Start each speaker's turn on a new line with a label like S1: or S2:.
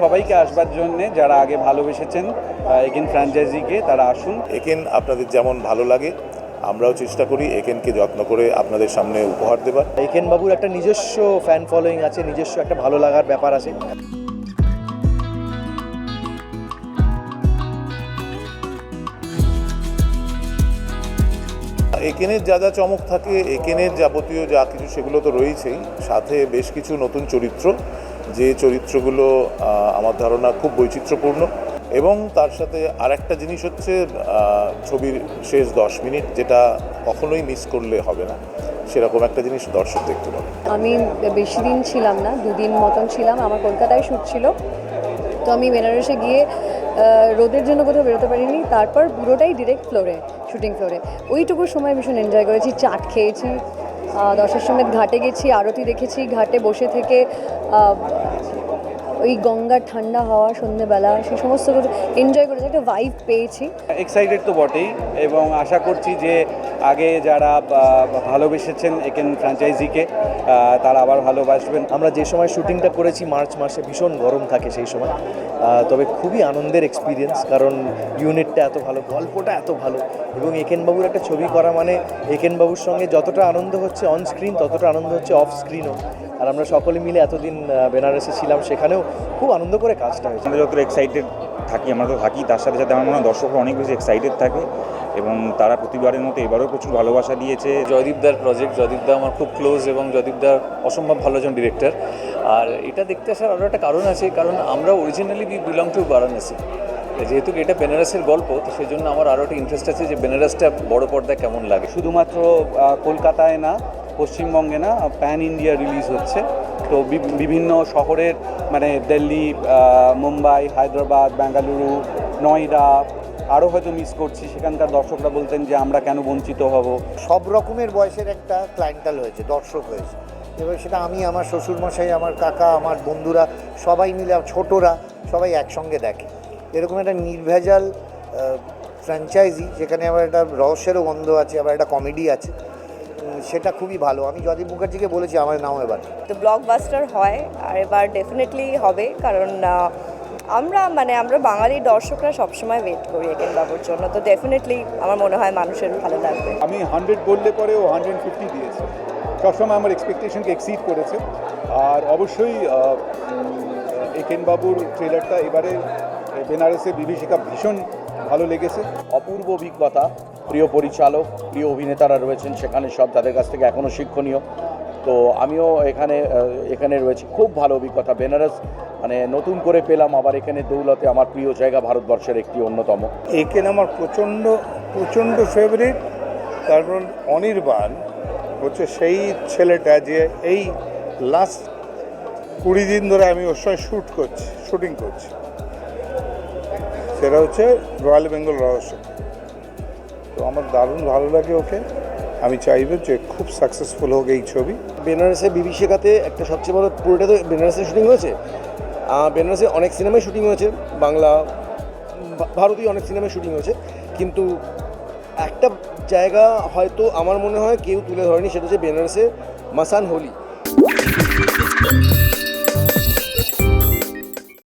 S1: সবাইকে আসবার জন্যে যারা আগে ভালোবেসেছেন এগেন ফ্র্যাঞ্চাইজিকে তারা আসুন।
S2: একেন আপনাদের যেমন ভালো লাগে আমরাও চেষ্টা করি একেনকে যত্ন করে আপনাদের সামনে উপহার দেবার।
S3: একেন বাবুর একটা নিজস্ব ফ্যান ফলোয়িং আছে নিজস্ব একটা ভালো লাগার ব্যাপার আছে।
S2: একেনের যা যা চমক থাকে একেনের যাবতীয় যা কিছু সেগুলো তো রয়েছেই সাথে বেশ কিছু নতুন চরিত্র। যে চরিত্রগুলো আমার ধারণা খুব বৈচিত্র্যপূর্ণ এবং তার সাথে আরেকটা জিনিস হচ্ছে ছবির শেষ দশ মিনিট যেটা কখনোই মিস করলে হবে না। সেরকম একটা জিনিস দর্শক দেখতে পাবে।
S4: আমি বেশি দিন ছিলাম না, দুদিন মতন ছিলাম, আমার কলকাতায় শ্যুট ছিল। তো আমি বেনারসে গিয়ে রোদের জন্য কোথাও বেরোতে পারিনি। তারপর পুরোটাই ডিরেক্ট ফ্লোরে শুটিং ফ্লোরে ওইটুকু সময় ভীষণ এনজয় করেছি, চাট খেয়েছি। দশের সমেত ঘাটে গেছি, আরতি দেখেছি, ঘাটে বসে থেকে ওই গঙ্গার ঠান্ডা হাওয়া সন্ধ্যেবেলা সেই সমস্ত এনজয় করেছি, একটা ভাইব পেয়েছি।
S1: এক্সাইটেড তো বটেই, এবং আশা করছি যে আগে যারা ভালোবেসেছেন একেন ফ্র্যাঞ্চাইজিকে তারা আবার ভালোবাসবেন।
S3: আমরা যে সময় শুটিংটা করেছি মার্চ মাসে, ভীষণ গরম থাকে সেই সময়। তবে খুবই আনন্দের এক্সপিরিয়েন্স কারণ ইউনিটটা এত ভালো, গল্পটা এত ভালো। এবং একেনবাবুর একটা ছবি করা মানে একেনবাবুর সঙ্গে যতটা আনন্দ হচ্ছে অন স্ক্রিন ততটা আনন্দ হচ্ছে অফ স্ক্রিনও আর আমরা সকলে মিলে এতদিন বেনারসে ছিলাম সেখানেও খুব আনন্দ করে কাজটা হয়েছে।
S5: আমরা যতটা এক্সাইটেড থাকি আমরা তো থাকি তার সাথে সাথে আমার মনে হয় দর্শকরা অনেক বেশি এক্সাইটেড থাকে এবং তারা প্রতিবারের মতো এবারও প্রচুর ভালোবাসা দিয়েছে।
S6: জয়দীপদার প্রজেক্ট জয়দীপদা আমার খুব ক্লোজ এবং জয়দীপদা অসম্ভব ভালো একজন ডিরেক্টর আর এটা দেখতে আসার আরও একটা কারণ আছে কারণ আমরা originally be belong to Varanasi যেহেতু এটা বেনারসের গল্প তো সেই জন্য আমার আরও একটা ইন্টারেস্ট আছে যে বেনারসটা বড় পর্দায় কেমন লাগে।
S1: শুধুমাত্র কলকাতায় না পশ্চিমবঙ্গে না প্যান ইন্ডিয়া রিলিজ হচ্ছে। তো বিভিন্ন শহরের মানে দিল্লি মুম্বাই, হায়দ্রাবাদ, বেঙ্গালুরু, নয়ডা আরও হয়তো মিস করছি। সেখানকার দর্শকরা বলতেন যে আমরা কেন বঞ্চিত হব।
S7: সব রকমের বয়সের একটা ক্লায়েন্টাল হয়েছে, দর্শক হয়েছে। এবার সেটা আমি, আমার শ্বশুরমশাই, আমার কাকা, আমার বন্ধুরা সবাই মিলে ছোটরা সবাই একসঙ্গে দেখে। এরকম একটা নির্ভেজাল ফ্র্যাঞ্চাইজি যেখানে আবার একটা রহস্যেরও গন্ধ আছে, আবার একটা কমেডি আছে। সেটা খুবই ভালো। আমি যদীপ মুখার্জিকে বলেছি আমার নাও এবার।
S8: তো ব্লকবাস্টার হয় আর এবার ডেফিনেটলি হবে কারণ আমরা মানে আমরা বাঙালি দর্শকরা সবসময় ওয়েট করি একেন বাবুর জন্য। তো ডেফিনেটলি আমার মনে হয় মানুষের ভালো লাগবে।
S9: আমি হান্ড্রেড বললে পরে ও হান্ড্রেড ফিফটি দিয়েছে। সবসময় আমার এক্সপেকটেশনকে এক্সিড করেছে। আর অবশ্যই আহ, উম, একেন বাবুর ট্রেলারটা এবারে বেনারসের বিভীষিকা ভীষণ ভালো লেগেছে।
S10: অপূর্ব অভিজ্ঞতা। প্রিয় পরিচালক, প্রিয় অভিনেতারা রয়েছেন সেখানে সব তাদের কাছ থেকে এখনও শিক্ষণীয়। তো আমিও এখানে এখানে রয়েছি। খুব ভালো অভিজ্ঞতা। বেনারস মানে নতুন করে পেলাম, আবার এখানে দৌলতে আমার প্রিয় জায়গা ভারতবর্ষের একটি অন্যতম।
S9: এখানে আমার প্রচণ্ড প্রচণ্ড ফেভারিট কারণ অনির্বাণ। হচ্ছে সেই ছেলেটা যে এই লাস্ট কুড়ি দিন ধরে আমি ওর সঙ্গে শ্যুট করছি শুটিং করছি। সেটা হচ্ছে রয়্যাল বেঙ্গল রহস্য। তো আমার দারুণ ভালো লাগে ওকে। আমি চাইব যে খুব সাকসেসফুল হোক এই ছবি।
S3: বেনারসে বিভীষিকাতে একটা সবচেয়ে বড় পুরোটা তো বেনারসে শুটিং হয়েছে। বেনারসে অনেক সিনেমায় শুটিং হয়েছে, বাংলা ভারতীয় অনেক সিনেমায় শুটিং হয়েছে। কিন্তু একটা জায়গা হয়তো আমার মনে হয় কেউ তুলে ধরেনি, সেটা হচ্ছে বেনারসে মাসান হোলি।